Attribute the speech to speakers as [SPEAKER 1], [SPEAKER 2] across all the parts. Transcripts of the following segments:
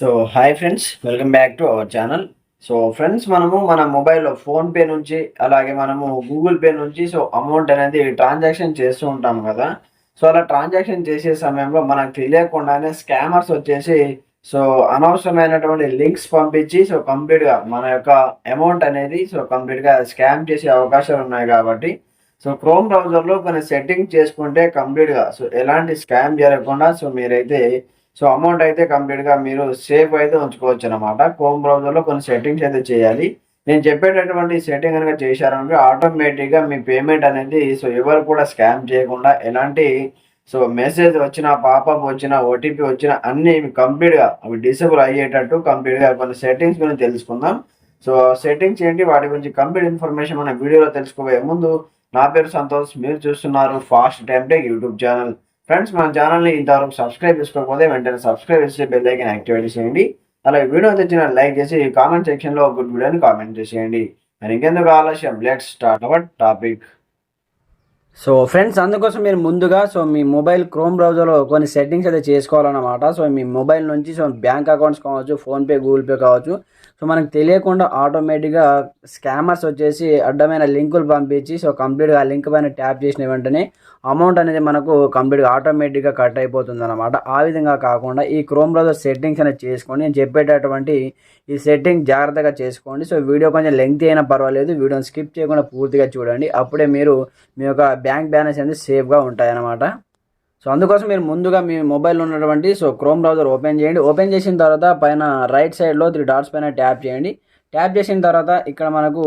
[SPEAKER 1] So hi friends welcome back to our channel. So friends మనము మన మొబైల్లో PhonePe నుంచి అలాగే మనము గూగుల్ పే నుంచి సో అమౌంట్ అనేది ట్రాన్సాక్షన్ చేస్తూ ఉంటాం కదా. సో అలా ట్రాన్సాక్షన్ చేసే సమయంలో మనకు తెలియకుండానే స్కామర్స్ వచ్చేసి సో అనవసరమైనటువంటి లింక్స్ పంపించి సో కంప్లీట్గా మన యొక్క అమౌంట్ అనేది సో కంప్లీట్గా స్కామ్ చేసే అవకాశాలు ఉన్నాయి కాబట్టి సో క్రోమ్ బ్రౌజర్లో కొన్ని సెట్టింగ్ చేసుకుంటే కంప్లీట్గా సో ఎలాంటి స్కామ్ జరగకుండా సో మీరైతే సో అమౌంట్ అయితే కంప్లీట్గా మీరు సేఫ్ అయితే ఉంచుకోవచ్చు అనమాట క్రోమ్ బ్రౌజర్లో కొన్ని సెట్టింగ్స్ అయితే చేయాలి. నేను చెప్పేటటువంటి సెట్టింగ్ కనుక చేశారంటే ఆటోమేటిక్గా మీ పేమెంట్ అనేది సో ఎవరు కూడా స్కామ్ చేయకుండా ఎలాంటి సో మెసేజ్ వచ్చిన పాపప్ వచ్చిన ఓటీపీ వచ్చిన అన్ని కంప్లీట్గా అవి డిసేబుల్ అయ్యేటట్టు కంప్లీట్గా కొన్ని సెట్టింగ్స్ గురించి తెలుసుకుందాం. సో సెట్టింగ్స్ ఏంటి? వాటి గురించి కంప్లీట్ ఇన్ఫర్మేషన్ మన వీడియోలో తెలుసుకోబోయే ముందు నా పేరు సంతోష్ మీరు చూస్తున్నారు Fast Time Tech YouTube channel friends మన ఛానల్ని ఇంతవరకు సబ్స్క్రైబ్ చేసుకోకపోతే వెంటనే సబ్స్క్రైబ్ చేసి బెల్ ఐకన్ యాక్టివేట్ చేయండి అలాగే వీడియో తెచ్చిన లైక్ చేసి కామెంట్ సెక్షన్లో గుడ్ వీడియోని కామెంట్ చేసేయండి. మరి ఇంకెందుకు ఆలస్యం? Let start our topic so friends అందుకోసం మీరు ముందుగా సో మీ మొబైల్ క్రోమ్ బ్రౌజర్లో కొన్ని సెట్టింగ్స్ అయితే చేసుకోవాలన్నమాట. సో మీ మొబైల్ నుంచి సో బ్యాంక్ అకౌంట్స్ కావచ్చు ఫోన్పే గూగుల్ పే కావచ్చు. సో మనకు తెలియకుండా ఆటోమేటిక్గా స్కామర్స్ వచ్చేసి అడ్డమైన లింకులు పంపించి సో కంప్లీట్గా ఆ లింక్ పైన ట్యాప్ చేసిన వెంటనే అమౌంట్ అనేది మనకు కంప్లీట్గా ఆటోమేటిక్గా కట్ అయిపోతుంది అనమాట ఆ విధంగా కాకుండా ఈ క్రోమ్ బ్రౌజర్ సెట్టింగ్స్ అనేది చేసుకోండి. నేను చెప్పేటటువంటి ఈ సెట్టింగ్ జాగ్రత్తగా చేసుకోండి. సో వీడియో కొంచెం లెంగ్త్ అయినా పర్వాలేదు. వీడియోని స్కిప్ చేయకుండా పూర్తిగా చూడండి. అప్పుడే మీరు మీ యొక్క బ్యాంక్ బ్యాలెన్స్ అనేది సేఫ్గా ఉంటాయన్నమాట. సో అందుకోసం మీరు ముందుగా మీ మొబైల్లో ఉన్నటువంటి సో క్రోమ్ బ్రౌజర్ ఓపెన్ చేయండి. ఓపెన్ చేసిన తర్వాత పైన రైట్ సైడ్లో త్రీ డాట్స్ పైన ట్యాప్ చేయండి. ట్యాప్ చేసిన తర్వాత ఇక్కడ మనకు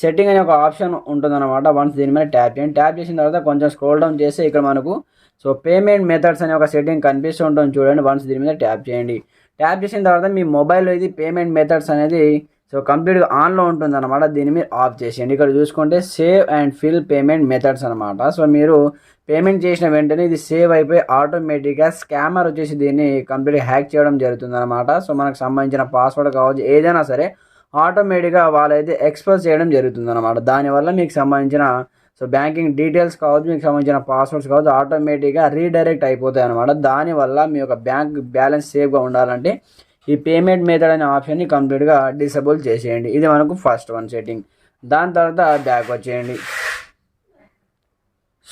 [SPEAKER 1] సెట్టింగ్ అనే ఒక ఆప్షన్ ఉంటుందన్నమాట. వన్స్ దీని మీద ట్యాప్ చేయండి. ట్యాప్ చేసిన తర్వాత కొంచెం స్క్రోల్ డౌన్ చేస్తే ఇక్కడ మనకు సో పేమెంట్ మెథడ్స్ అనే ఒక సెట్టింగ్ కనిపిస్తూ ఉంటుంది చూడండి. వన్స్ దీని మీద ట్యాప్ చేయండి. ట్యాప్ చేసిన తర్వాత మీ మొబైల్లో ఇది పేమెంట్ మెథడ్స్ అనేది సో కంప్లీట్గా ఆన్లో ఉంటుంది అనమాట దీన్ని మీరు ఆఫ్ చేసేయండి. ఇక్కడ చూసుకుంటే save and fill payment methods అనమాట సో మీరు పేమెంట్ చేసిన వెంటనే ఇది సేవ్ అయిపోయి ఆటోమేటిక్గా స్కామర్ వచ్చేసి దీన్ని కంప్లీట్గా హ్యాక్ చేయడం జరుగుతుంది అనమాట సో మనకు సంబంధించిన పాస్వర్డ్ కావచ్చు ఏదైనా సరే ఆటోమేటిక్గా వాళ్ళైతే ఎక్స్పోజ్ చేయడం జరుగుతుంది అనమాట దానివల్ల మీకు సంబంధించిన సో బ్యాంకింగ్ డీటెయిల్స్ కావచ్చు మీకు సంబంధించిన పాస్వర్డ్స్ కావచ్చు ఆటోమేటిక్గా రీడైరెక్ట్ అయిపోతాయి అనమాట దానివల్ల మీ యొక్క బ్యాంక్ బ్యాలెన్స్ సేఫ్గా ఉండాలంటే ఈ పేమెంట్ మెథడ్ అనే ఆప్షన్ని కంప్లీట్గా డిసేబుల్ చేసేయండి. ఇది మనకు ఫస్ట్ వన్ సెట్టింగ్. దాని తర్వాత బ్యాక్ వచ్చేయండి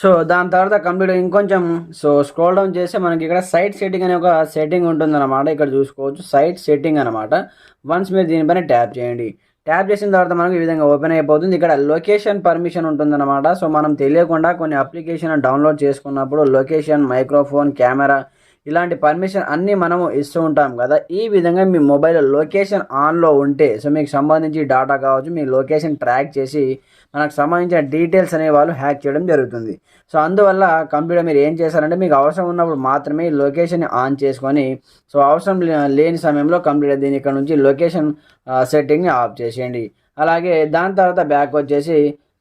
[SPEAKER 1] సో దాని తర్వాత కంప్లీట్ ఇంకొంచెం సో స్క్రోల్ డౌన్ చేస్తే మనకి ఇక్కడ సైట్ సెట్టింగ్ అనే ఒక సెట్టింగ్ ఉంటుందన్నమాట. ఇక్కడ చూసుకోవచ్చు. సైట్ సెట్టింగ్ అనమాట వన్స్ మీరు దీనిపైన ట్యాప్ చేయండి. ట్యాప్ చేసిన తర్వాత మనకు ఈ విధంగా ఓపెన్ అయిపోతుంది. ఇక్కడ లొకేషన్ పర్మిషన్ ఉంటుందన్నమాట. సో మనం తెలియకుండా కొన్ని అప్లికేషన్ డౌన్లోడ్ చేసుకున్నప్పుడు లొకేషన్ మైక్రోఫోన్ కెమెరా ఇలాంటి పర్మిషన్ అన్నీ మనము ఇస్తూ ఉంటాం కదా. ఈ విధంగా మీ మొబైల్ లొకేషన్ ఆన్లో ఉంటే సో మీకు సంబంధించి డాటా కావచ్చు మీ లొకేషన్ ట్రాక్ చేసి మనకు సంబంధించిన డీటెయిల్స్ అనే వాళ్ళు హ్యాక్ చేయడం జరుగుతుంది. సో అందువల్ల కంప్యూటర్ మీరు ఏం చేశారంటే మీకు అవసరం ఉన్నప్పుడు మాత్రమే లొకేషన్ ఆన్ చేసుకొని సో అవసరం లేని సమయంలో కంప్యూటర్ దీని ఇక్కడ నుంచి లొకేషన్ సెట్టింగ్ని ఆఫ్ చేసేయండి. అలాగే దాని తర్వాత బ్యాక్ వచ్చేసి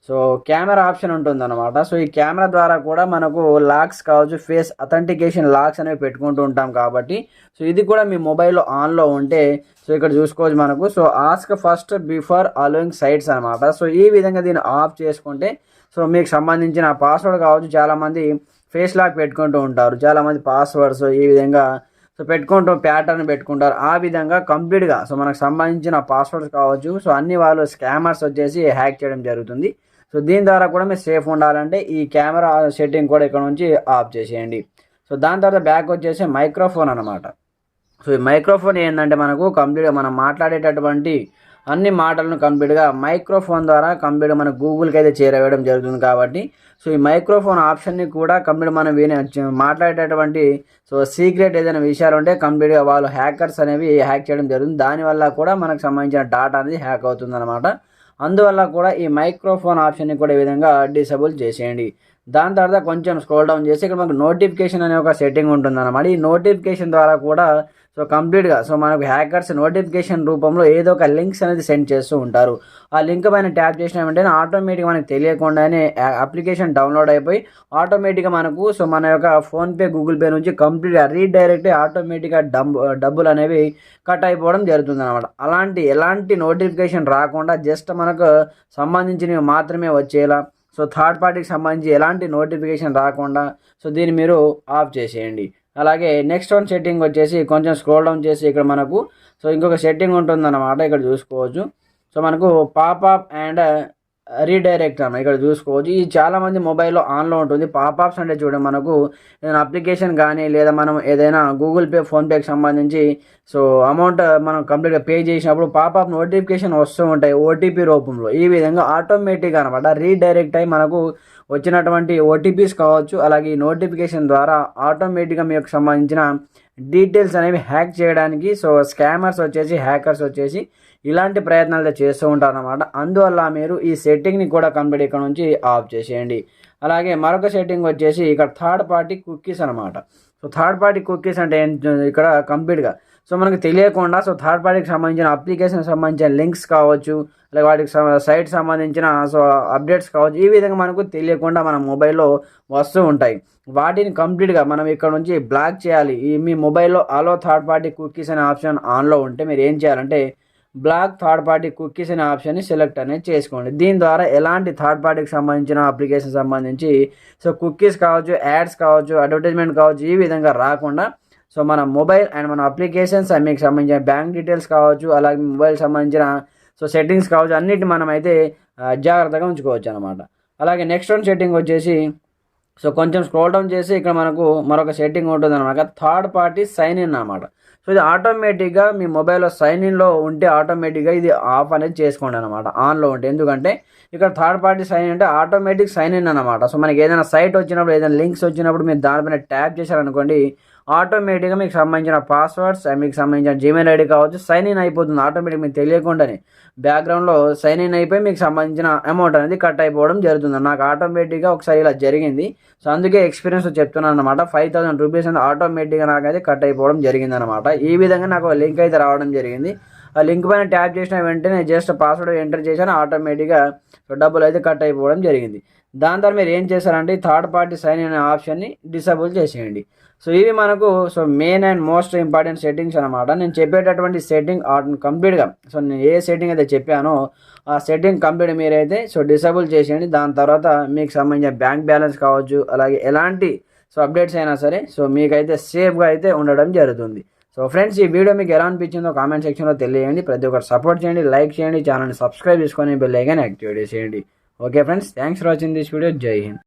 [SPEAKER 1] సో కెమెరా ఆప్షన్ ఉంటుందన్నమాట. సో ఈ కెమెరా ద్వారా కూడా మనకు లాక్స్ కావచ్చు ఫేస్ అథెంటికేషన్ లాక్స్ అనేవి పెట్టుకుంటూ ఉంటాం కాబట్టి సో ఇది కూడా మీ మొబైల్లో ఆన్లో ఉంటే సో ఇక్కడ చూసుకోవచ్చు మనకు. So ask first before allowing sites అనమాట సో ఈ విధంగా దీన్ని ఆఫ్ చేసుకుంటే సో మీకు సంబంధించిన పాస్వర్డ్ కావచ్చు చాలామంది ఫేస్ లాక్ పెట్టుకుంటూ ఉంటారు. చాలామంది పాస్వర్డ్స్ ఈ విధంగా సో పెట్టుకుంటూ ప్యాటర్న్ పెట్టుకుంటారు. ఆ విధంగా కంప్లీట్గా సో మనకు సంబంధించిన పాస్వర్డ్స్ కావచ్చు సో అన్ని వాళ్ళు స్కామర్స్ వచ్చేసి హ్యాక్ చేయడం జరుగుతుంది. సో దీని ద్వారా కూడా మీరు సేఫ్ ఉండాలంటే ఈ కెమెరా సెట్టింగ్ కూడా ఇక్కడ నుంచి ఆఫ్ చేసేయండి. సో దాని తర్వాత బ్యాక్ వచ్చేసి మైక్రోఫోన్ అనమాట సో ఈ మైక్రోఫోన్ ఏంటంటే మనకు కంప్లీట్గా మనం మాట్లాడేటటువంటి అన్ని మాటలను కంప్లీట్గా మైక్రోఫోన్ ద్వారా కంప్లీట్ మన గూగుల్కి అయితే చేరవేయడం జరుగుతుంది కాబట్టి సో ఈ మైక్రోఫోన్ ఆప్షన్ని కూడా కంప్లీట్ మనం వినే మాట్లాడేటటువంటి సో సీక్రెట్ ఏదైనా విషయాలు ఉంటే కంప్లీట్గా వాళ్ళు హ్యాకర్స్ అనేవి హ్యాక్ చేయడం జరుగుతుంది. దానివల్ల కూడా మనకు సంబంధించిన డాటా అనేది హ్యాక్ అవుతుంది అనమాట అందువల్ల కూడా ఈ మైక్రోఫోన్ ఆప్షన్ని కూడా ఈ విధంగా డిసేబుల్ చేసేయండి. దాని తర్వాత కొంచెం స్క్రోల్ డౌన్ చేసి ఇక్కడ మనకు నోటిఫికేషన్ అనే ఒక సెట్టింగ్ ఉంటుందన్నమాట. ఈ నోటిఫికేషన్ ద్వారా కూడా సో కంప్లీట్గా సో మనకు హ్యాకర్స్ నోటిఫికేషన్ రూపంలో ఏదో ఒక లింక్స్ అనేది సెండ్ చేస్తూ ఉంటారు. ఆ లింక్ పైన ట్యాప్ చేసిన ఆటోమేటిక్గా మనకు తెలియకుండానే అప్లికేషన్ డౌన్లోడ్ అయిపోయి ఆటోమేటిక్గా మనకు సో మన యొక్క ఫోన్పే గూగుల్ పే నుంచి కంప్లీట్గా రీడైరెక్ట్ ఆటోమేటిక్గా డబ్బు డబ్బులు అనేవి కట్ అయిపోవడం జరుగుతుంది అనమాట అలాంటి ఎలాంటి నోటిఫికేషన్ రాకుండా జస్ట్ మనకు సంబంధించినవి మాత్రమే వచ్చేలా సో థర్డ్ పార్టీకి సంబంధించి ఎలాంటి నోటిఫికేషన్ రాకుండా సో దీన్ని మీరు ఆఫ్ చేసేయండి.
[SPEAKER 2] అలాగే నెక్స్ట్ వన్ సెట్టింగ్ వచ్చేసి కొంచెం స్క్రోల్ డౌన్ చేసి ఇక్కడ మనకు సో ఇంకొక సెట్టింగ్ ఉంటుందన్నమాట ఇక్కడ చూసుకోవచ్చు. సో మనకు పాపప్ అండ్ రీడైరెక్ట్ అన్న ఇక్కడ చూసుకోవచ్చు. ఇది చాలామంది మొబైల్లో ఆన్లో ఉంటుంది. పాపాప్స్ అంటే చూడండి మనకు ఏదైనా అప్లికేషన్ కానీ లేదా మనం ఏదైనా గూగుల్ పే ఫోన్పేకి సంబంధించి సో అమౌంట్ మనం కంప్లీట్గా పే చేసినప్పుడు పాపాప్ నోటిఫికేషన్ వస్తూ ఉంటాయి ఓటీపీ రూపంలో. ఈ విధంగా ఆటోమేటిక్గా అనమాట రీడైరెక్ట్ అయ్యి మనకు వచ్చినటువంటి ఓటీపీస్ కావచ్చు అలాగే ఈ నోటిఫికేషన్ ద్వారా ఆటోమేటిక్గా మీకు సంబంధించిన డీటెయిల్స్ అనేవి హ్యాక్ చేయడానికి సో స్కామర్స్ వచ్చేసి హ్యాకర్స్ వచ్చేసి ఇలాంటి ప్రయత్నాలు చేస్తూ ఉంటారు అనమాట అందువల్ల మీరు ఈ సెట్టింగ్ని కూడా కంప్లీట్ ఇక్కడ నుంచి ఆఫ్ చేసేయండి. అలాగే మరొక సెట్టింగ్ వచ్చేసి ఇక్కడ థర్డ్ పార్టీ కుక్కీస్ అనమాట సో థర్డ్ పార్టీ కుక్కీస్ అంటే ఇక్కడ కంప్లీట్గా. సో మనకు తెలియకుండా సో థర్డ్ పార్టీకి సంబంధించిన అప్లికేషన్ సంబంధించిన లింక్స్ కావచ్చు అలాగే వాటికి సైట్ సంబంధించిన సో అప్డేట్స్ కావచ్చు ఈ విధంగా మనకు తెలియకుండా మన మొబైల్లో వస్తూ ఉంటాయి. వాటిని కంప్లీట్గా మనం ఇక్కడ నుంచి బ్లాక్ చేయాలి. ఈ మీ మొబైల్లో అలో థర్డ్ పార్టీ కుక్కీస్ అనే ఆప్షన్ ఆన్లో ఉంటే మీరు ఏం చేయాలంటే బ్లాక్ థర్డ్ పార్టీ కుక్కీస్ అనే ఆప్షన్ని సెలెక్ట్ అనేది చేసుకోండి. దీని ద్వారా ఎలాంటి థర్డ్ పార్టీకి సంబంధించిన అప్లికేషన్ సంబంధించి సో కుక్కీస్ కావచ్చు యాడ్స్ కావచ్చు అడ్వర్టైజ్మెంట్ కావచ్చు ఈ విధంగా రాకుండా సో మన మొబైల్ అండ్ మన అప్లికేషన్స్ అండ్ మీకు సంబంధించిన బ్యాంక్ డీటెయిల్స్ కావచ్చు అలాగే మొబైల్ సంబంధించిన సో సెట్టింగ్స్ కావచ్చు అన్నిటి మనం అయితే జాగ్రత్తగా ఉంచుకోవచ్చు అనమాట అలాగే నెక్స్ట్ వన్ సెట్టింగ్ వచ్చేసి సో కొంచెం స్క్రోల్ డౌన్ చేసి ఇక్కడ మనకు మరొక సెట్టింగ్ ఉంటుంది అనమాట థర్డ్ పార్టీ సైన్ ఇన్ అనమాట సో ఇది ఆటోమేటిక్గా మీ మొబైల్లో సైన్ ఇన్లో ఉంటే ఆటోమేటిక్గా ఇది ఆఫ్ అనేది చేసుకోండి అనమాట ఆన్లో ఉంటే. ఎందుకంటే ఇక్కడ థర్డ్ పార్టీ సైన్ అంటే ఆటోమేటిక్ సైన్ ఇన్ అనమాట సో మనకి ఏదైనా సైట్ వచ్చినప్పుడు ఏదైనా లింక్స్ వచ్చినప్పుడు మీరు దానిపైన ట్యాప్ చేశారనుకోండి ఆటోమేటిక్గా మీకు సంబంధించిన పాస్వర్డ్స్ అండ్ మీకు సంబంధించిన జీమెయిల్ ఐడి కావచ్చు సైన్ ఇన్ అయిపోతుంది. ఆటోమేటిక్ మీకు తెలియకుండానే బ్యాక్గ్రౌండ్లో సైన్ ఇన్ అయిపోయి మీకు సంబంధించిన అమౌంట్ అనేది కట్ అయిపోవడం జరుగుతుంది. నాకు ఆటోమేటిక్గా ఒకసారి ఇలా జరిగింది. సో అందుకే ఎక్స్పీరియన్స్ చెప్తున్నాను అనమాట ఫైవ్ థౌసండ్ రూపీస్ అనేది ఆటోమేటిక్గా నాకైతే కట్ అయిపోవడం జరిగింది అనమాట ఈ విధంగా నాకు లింక్ అయితే రావడం జరిగింది. ఆ లింక్ పైన ట్యాప్ చేసిన వెంటనే జస్ట్ పాస్వర్డ్ ఎంటర్ చేశాను. ఆటోమేటిక్గా డబ్బులు అయితే కట్ అయిపోవడం జరిగింది. దాని ద్వారా మీరు ఏం చేశారంటే థర్డ్ పార్టీ సైన్ ఇన్ అనే ఆప్షన్ని డిసేబుల్ చేసేయండి. సో ఇవి మనకు so main and most important settings అనమాట నేను చెప్పేటటువంటి సెట్టింగ్ కంప్లీట్గా సో నేను ఏ సెట్టింగ్ అయితే చెప్పానో ఆ సెట్టింగ్ కంప్లీట్ మీరైతే సో డిసేబుల్ చేసేయండి. దాని తర్వాత మీకు సంబంధించిన బ్యాంక్ బ్యాలెన్స్ కావచ్చు అలాగే ఎలాంటి సో అప్డేట్స్ అయినా సరే సో మీకైతే సేఫ్గా అయితే ఉండడం జరుగుతుంది. సో ఫ్రెండ్స్ ఈ వీడియో మీకు ఎలా అనిపించిందో కామెంట్ సెక్షన్లో తెలియజేయండి. ప్రతి ఒక్కరు సపోర్ట్ చేయండి లైక్ చేయండి ఛానల్ని సబ్స్క్రైబ్ చేసుకొని బెల్ ఐకాన్ యాక్టివేట్ చేసేయండి. Okay friends thanks for watching this video. Jai Hind.